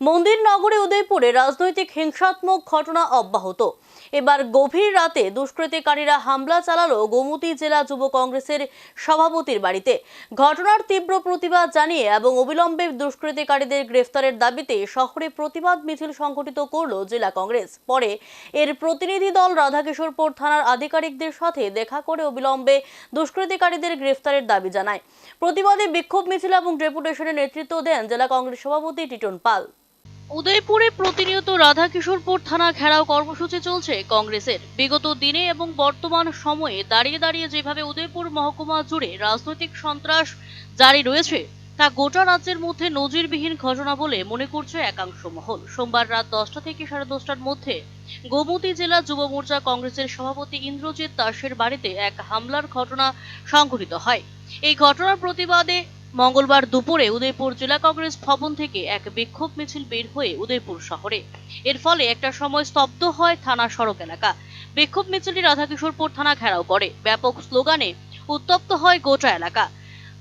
মন্দির নগরী উদয়পুরে রাজনৈতিক হিংসাত্মক ঘটনা অব্যাহত। এবার গভীর রাতে দুষ্কৃতিকারীরা হামলা চালালো গোমতী জেলা যুব কংগ্রেসের সভাপতির বাড়িতে। ঘটনার তীব্র প্রতিবাদ জানিয়ে এবং অবিলম্বে দুষ্কৃতিকারীদের গ্রেফতারের দাবিতে শহরে প্রতিবাদ মিছিল সংগঠিত করল জেলা কংগ্রেস। পরে এর প্রতিনিধি দল রাধাকিশোরপুর থানার আধিকারিকদের সাথে দেখা করে অবিলম্বে দুষ্কৃতিকারীদের গ্রেফতারের দাবি জানায়। প্রতিবাদে বিক্ষোভ মিছিল এবং ডেপুটেশনের নেতৃত্ব দেন জেলা কংগ্রেস সভাপতি টিটন পাল। উদয়পুরে প্রতিনিয়ত রাধাকিশোরপুর থানা ঘেরাও কর্মসূচি চলছে কংগ্রেসের। বিগত দিনে এবং বর্তমান সময়ে দাঁড়িয়ে দাঁড়িয়ে যেভাবে উদয়পুর মহকুমা জুড়ে রাজনৈতিক সন্ত্রাস জারি রয়েছে, তা গোটা রাজ্যের মধ্যে নজিরবিহীন ঘটনা বলে মনে করছে একাংশ মহল। সোমবার রাত দশটা থেকে সাড়ে দশটার মধ্যে গোমতী জেলা যুব মোর্চা কংগ্রেসের সভাপতি ইন্দ্রজিৎ দাসের বাড়িতে এক হামলার ঘটনা সংঘটিত হয়। এই ঘটনার প্রতিবাদে মঙ্গলবার দুপুরে উদয়পুর জেলা কংগ্রেস ভবন থেকে এক বিক্ষোভ মিছিল বের হয়ে উদয়পুর শহরে। এর ফলে একটা সময় স্তব্ধ হয় থানা সড়ক এলাকা। বিক্ষোভ মিছিলটি রাধাকিশোরপুর থানা ঘেরাও করে। ব্যাপক স্লোগানে উত্তপ্ত হয় গোটা এলাকা।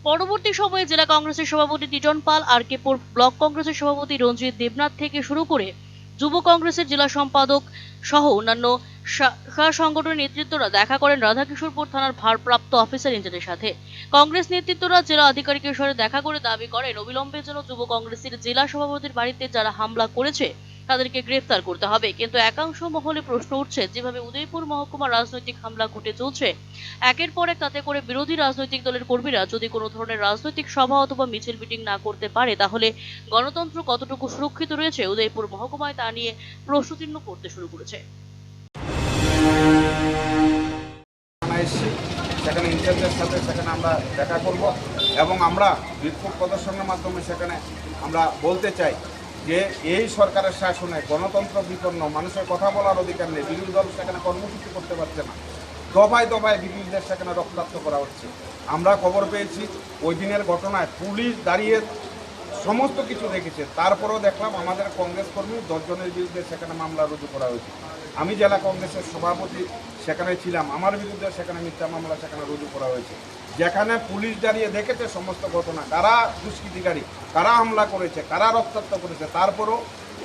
পরবর্তী সময়ে জেলা কংগ্রেসের সভাপতি টিটন পাল, আর কেপুর ব্লক কংগ্রেসের সভাপতি রঞ্জিত দেবনাথ থেকে শুরু করে যুব কংগ্রেসের জেলা সম্পাদক সহ অন্যান্য সংগঠনের নেতৃত্বরা দেখা করেন রাধাকিশোরপুর থানার ভারপ্রাপ্ত অফিসার ইঞ্জিনের সাথে। কংগ্রেস নেতৃত্বরা জেলা আধিকারিকের সাথে দেখা করে দাবি করেন, অবিলম্বে যেন যুব কংগ্রেসের জেলা সভাপতির বাড়িতে যারা হামলা করেছে তাদেরকে গ্রেফতার করতে হবে। কিন্তু একাংশ মহলে প্রশ্ন উঠছে, যেভাবে উদয়পুর মহকুমা রাজনৈতিক হামলা ঘটে চলছে, একের পর এক তাতে করে বিরোধী রাজনৈতিক দলের কর্মীরা যদি কোনো ধরনের রাজনৈতিক সভা অথবা মিছিল মিটিং না করতে পারে, তাহলে গণতন্ত্র কতটুকু সুরক্ষিত রয়েছে উদয়পুর মহকুমায় তা নিয়ে প্রশ্নচিহ্ন করতে শুরু করেছে। সেখানে ইনচার্জের সাথে সেখানে আমরা দেখা করব এবং আমরা বিক্ষোভ প্রদর্শনের মাধ্যমে সেখানে আমরা বলতে চাই যে এই সরকারের শাসনে গণতন্ত্র বিপন্ন, মানুষের কথা বলার অধিকার নেই বিরোধী দল সেখানে কর্মসূচি করতে পারছে না। দফায় দফায় বিরোধীদের সেখানে রক্তাক্ত করা হচ্ছে। আমরা খবর পেয়েছি, ওই দিনের ঘটনায় পুলিশ দাঁড়িয়ে সমস্ত কিছু দেখেছে। তারপরেও দেখলাম আমাদের কংগ্রেস কর্মী দশজনের বিরুদ্ধে সেখানে মামলা রুজু করা হয়েছে। আমি জেলা কংগ্রেসের সভাপতি, সেখানে ছিলাম। আমার বিরুদ্ধে সেখানে মিথ্যা মামলা সেখানে রুজু করা হয়েছে। যেখানে পুলিশ দাঁড়িয়ে দেখেছে সমস্ত ঘটনা, কারা দুষ্কৃতিকারী, কারা হামলা করেছে, কারা রক্তাক্ত করেছে, তারপরও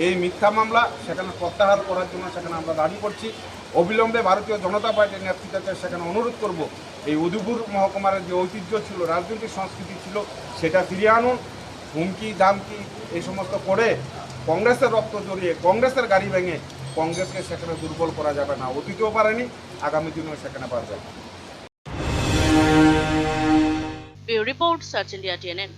এই মিথ্যা মামলা সেখানে প্রত্যাহার করার জন্য সেখানে আমরা দাবি করছি অবিলম্বে ভারতীয় জনতা পার্টির নেতৃত্বকে সেখানে অনুরোধ করব, এই উদয়পুর মহকুমার যে ঐতিহ্য ছিল, রাজনৈতিক সংস্কৃতি ছিল, সেটা ফিরিয়ে আনুন। হুমকি, দামকি এই সমস্ত করে কংগ্রেসের রক্ত জড়িয়ে, কংগ্রেসের গাড়ি ভেঙে কংগ্রেসকে সেখানে দুর্বল করা যাবে না অতীতেও পারেনি, আগামী দিনেও সেখানে পারবে। Report, search India, TNN